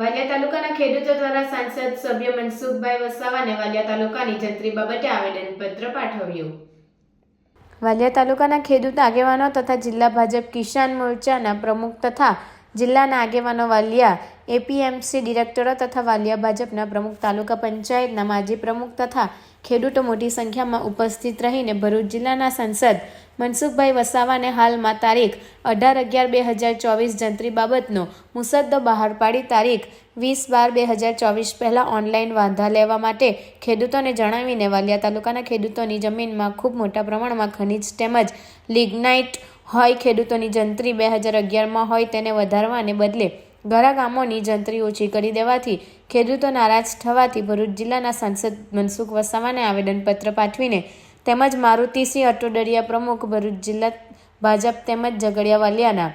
વાલિયા તાલુકાના ખેડૂતો દ્વારા સાંસદ સભ્ય મનસુખભાઈ વસાવાને વાલિયા તાલુકાની જંત્રી બાબતે આવેદનપત્ર પાઠવ્યું. વાલિયા તાલુકાના ખેડૂત આગેવાનો તથા જિલ્લા ભાજપ કિસાન મોરચાના પ્રમુખ તથા જિલ્લાના આગેવાનો વાલિયા એપીએમસી ડિરેક્ટરો તથા વાલિયા ભાજપના પ્રમુખ તાલુકા પંચાયતના માજી પ્રમુખ તથા ખેડૂતો મોટી સંખ્યામાં ઉપસ્થિત રહીને ભરૂચ જિલ્લાના સાંસદ મનસુખભાઈ વસાવાને હાલમાં તારીખ અઢાર અગિયાર બે હજાર ચોવીસ જંત્રી બાબતનો મુસદ્દો બહાર પાડી તારીખ વીસ બાર બે હજાર ચોવીસ પહેલાં ઓનલાઈન વાંધા લેવા માટે ખેડૂતોને જણાવીને વાલિયા તાલુકાના ખેડૂતોની જમીનમાં ખૂબ મોટા પ્રમાણમાં ખનિજ તેમજ લિગ્નાઇટ હોય ખેડૂતોની જંત્રી બે હજાર અગિયારમાં હોય તેને વધારવાને બદલે ઘણા ગામોની જંત્રી ઓછી કરી દેવાથી ખેડૂતો નારાજ થવાથી ભરૂચ જિલ્લાના સાંસદ મનસુખ વસાવાને આવેદનપત્ર પાઠવીને તેમજ મારુતિસિંહ અટોડરિયા પ્રમુખ ભરૂચ જિલ્લા ભાજપ તેમજ ઝઘડિયા વાલિયાના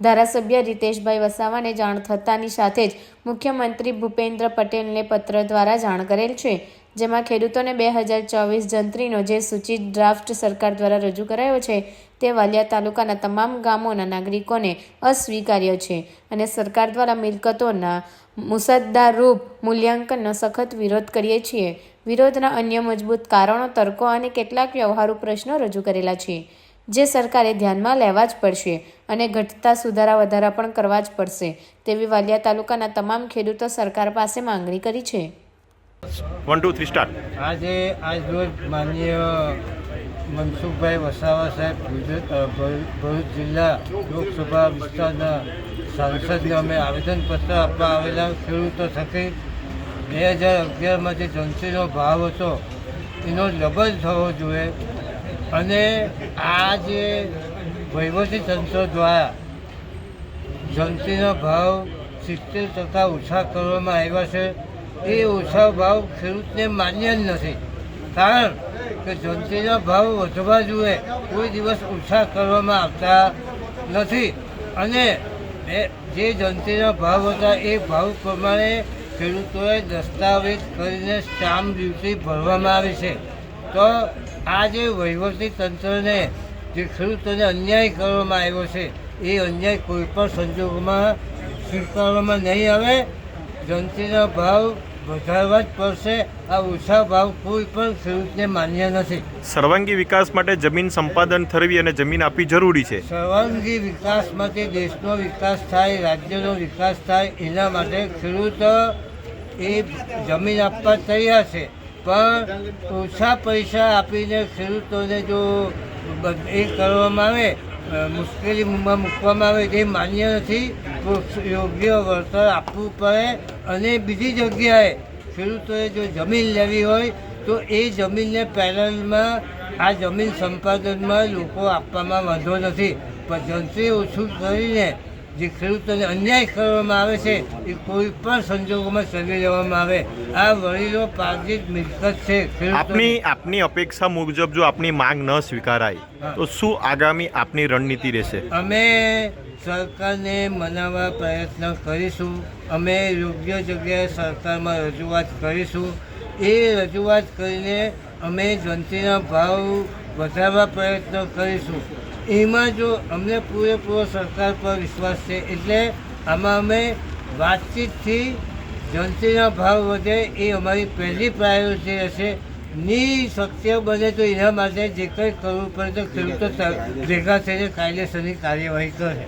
ધારાસભ્ય રીતેશભાઈ વસાવાને જાણ થતાની સાથે જ મુખ્યમંત્રી ભૂપેન્દ્ર પટેલને પત્ર દ્વારા જાણ કરેલ છે, જેમાં ખેડૂતોને બે હજાર ચોવીસ જંત્રીનો જે સૂચિત ડ્રાફ્ટ સરકાર દ્વારા રજૂ કરાયો છે, તે વાલિયા તાલુકાના તમામ ગામોના નાગરિકોને અસ્વીકાર્ય છે અને સરકાર દ્વારા મિલકતોના મુસદ્દારૂપ મૂલ્યાંકનનો સખત વિરોધ કરીએ છીએ. વિરોધના અન્ય મજબૂત કારણો, તર્કો અને કેટલાક વ્યવહારુ પ્રશ્નો રજૂ કરેલા છે. જે સરકારે ધ્યાનમાં લેવા જ પડશે અને ઘટતા સુધારા વધારા પણ કરવા જ પડશે તેવી વાલિયા તાલુકાના તમામ ખેડૂતો સરકાર પાસે માંગણી કરી છે. વન ટુ થ્રી સ્ટાર્ટ આજે આજ રોજ માનનીય મનસુખભાઈ વસાવા સાહેબ ભરૂચ જિલ્લા લોકસભા વિસ્તારના સાંસદને અમે આવેદનપત્ર આપવા આવેલા ખેડૂતો થકી બે હજાર અગિયારમાં જે જનસીનો ભાવ હતો એનો ડબલ થવો જોઈએ. અને આ જે વહીવટી તંત્ર દ્વારા જંત્રીનો ભાવ સિત્તેર ટકા ઓછા કરવામાં આવ્યા છે, એ ઓછા ભાવ ખેડૂતને માન્ય જ નથી. કારણ કે જંત્રીના ભાવ વધવા જોઈએ કોઈ દિવસ ઓછા કરવામાં આવતા નથી. અને જે જંતીનો ભાવ હતા, એ ભાવ પ્રમાણે ખેડૂતોએ દસ્તાવેજ કરીને સ્ટામ્પ ડ્યુટી ભરવામાં આવે છે. તો આ જે વહીવટી તંત્રને જે ખેડૂતોને અન્યાય કરવામાં આવ્યો છે એ અન્યાય કોઈ પણ સંજોગોમાં સ્વીકારવામાં નહીં આવે. જંત્રીના ભાવ વધારવા જ પડશે. આ ઓછા ભાવ કોઈ પણ ખેડૂતને માન્ય નથી. સર્વાંગી વિકાસ માટે જમીન સંપાદન થરવી અને જમીન આપવી જરૂરી છે. સર્વાંગી વિકાસ માટે દેશનો વિકાસ થાય રાજ્યનો વિકાસ થાય એના માટે ખેડૂત એ જમીન આપવા તૈયાર છે. પણ ઓછા પૈસા આપીને ખેડૂતોને જો એ કરવામાં આવે મુશ્કેલીમાં મૂકવામાં આવે તે માન્ય નથી યોગ્ય વળતર આપવું પડે અને બીજી જગ્યાએ ખેડૂતોએ જો જમીન લેવી હોય, તો એ જમીનને પેનલમાં, આ જમીન સંપાદનમાં લોકો આપવામાં વાંધો નથી. પણ જંત્રી ઓછું કરીને જે ખેડૂતોને અન્યાય કરવામાં આવે છે એ કોઈ પણ સંજોગોમાં સર્વે લેવામાં આવે. આ વડીલો પાર્જિત મિલકત છે આપની આપની અપેક્ષા મુજબ જો આપની માંગ ન સ્વીકારાય તો શું આગામી આપની રણનીતિ રહેશે? અમે સરકારને મનાવવા પ્રયત્ન કરીશું. અમે યોગ્ય જગ્યાએ સરકારમાં રજૂઆત કરીશું. એ રજૂઆત કરીને અમે જંતીના ભાવ વધારવા પ્રયત્ન કરીશું. એમાં જો અમને પૂરેપૂરો સરકાર પર વિશ્વાસ છે, એટલે આમાં અમે વાતચીતથી જંતીના ભાવ વધે એ અમારી પહેલી પ્રાયોરિટી હશે ની શક્ય બને તો એના માટે જે કંઈ કરવું પડે તો ખેડૂતો ભેગા થઈને કાયદેસરની કાર્યવાહી કરે.